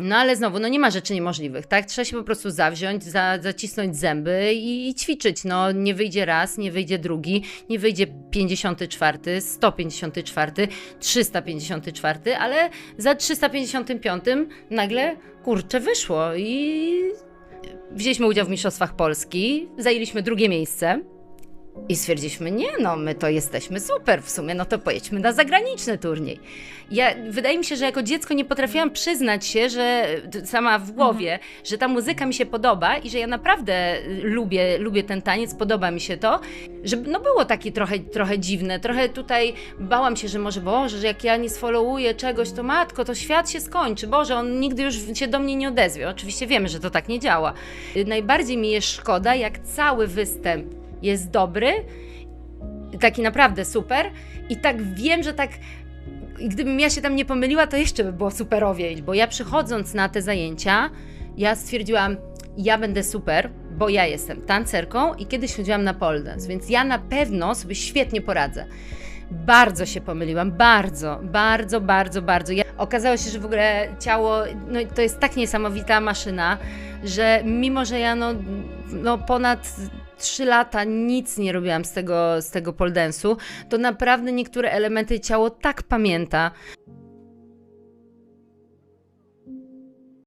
No ale znowu, no nie ma rzeczy niemożliwych, tak? Trzeba się po prostu zawziąć, za, zacisnąć zęby i, i ćwiczyć. No nie wyjdzie raz, nie wyjdzie drugi, nie wyjdzie 54, 154, 354, ale za 355 nagle kurczę wyszło i wzięliśmy udział w Mistrzostwach Polski, zajęliśmy drugie miejsce. I stwierdziliśmy, nie no, my to jesteśmy super w sumie, no to pojedźmy na zagraniczny turniej. Ja, wydaje mi się, że jako dziecko nie potrafiłam przyznać się, że sama w głowie, że ta muzyka mi się podoba i że ja naprawdę lubię, lubię ten taniec, podoba mi się to, że no było takie trochę, trochę dziwne, trochę tutaj bałam się, że może Boże, że jak ja nie sfollowuję czegoś, to matko, to świat się skończy, Boże, on nigdy już się do mnie nie odezwie. Oczywiście wiemy, że to tak nie działa. Najbardziej mi jest szkoda, jak cały występ jest dobry, taki naprawdę super i tak wiem, że tak i gdybym ja się tam nie pomyliła, to jeszcze by było superowiej, bo ja przychodząc na te zajęcia, ja stwierdziłam, ja będę super, bo ja jestem tancerką i kiedyś chodziłam na pole dance, więc ja na pewno sobie świetnie poradzę. Bardzo się pomyliłam, bardzo, bardzo, bardzo, bardzo. Ja, okazało się, że w ogóle ciało, no to jest tak niesamowita maszyna, że mimo, że ja no, no ponad 3 lata nic nie robiłam z tego, z tego pole dance'u, to naprawdę niektóre elementy ciało tak pamięta.